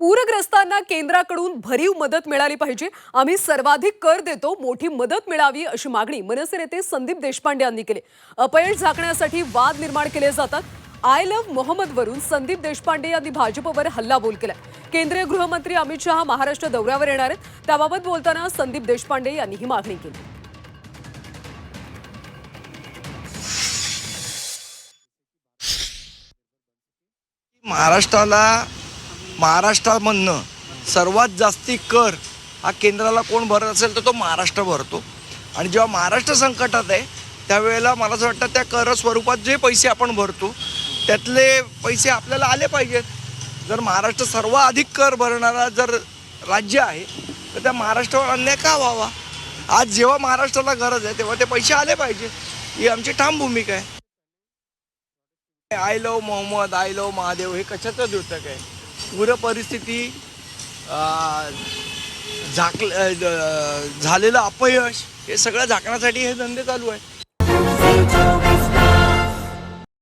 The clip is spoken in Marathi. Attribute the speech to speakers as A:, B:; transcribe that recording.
A: पूरग्रस्तांना केंद्राकडून भरीव मदत मिळाली पाहिजे. आम्ही सर्वाधिक कर देतो मोठी मदत मिळावी अशी मागणी मनसे नेते संदीप देशपांडे यांनी केली. अपयश झाकण्यासाठी वाद निर्माण केले जातात. आय लव्ह मोहम्मद वरून संदीप देशपांडे यांनी भाजपवर हल्लाबोल केला केंद्रीय गृहमंत्री अमित शहा महाराष्ट्र दौऱ्यावर येणार आहेत. त्याबाबत बोलताना संदीप देशपांडे यांनी ही मागणी केली.
B: महाराष्ट्राला महाराष्ट्रामधनं सर्वात जास्ती कर हा केंद्राला कोण भरत असेल तर तो महाराष्ट्र भरतो. आणि जेव्हा महाराष्ट्र संकटात आहे त्यावेळेला मला असं वाटतं त्या कर स्वरूपात जे पैसे आपण भरतो त्यातले पैसे आपल्याला आले पाहिजेत. जर महाराष्ट्र सर्वाधिक कर भरणारा जर राज्य आहे तर त्या महाराष्ट्रावर अन्याय का व्हावा? आज जेव्हा महाराष्ट्राला गरज आहे तेव्हा ते पैसे आले पाहिजे. ही आमची ठाम भूमिका आहे. I love Mohammad I love Mahadev हे कशाचं द्योतक आहे? पूर परिस्थिती झाक झालेलं अपयश हे सगळं झाकण्यासाठी हे धंदे चालू आहे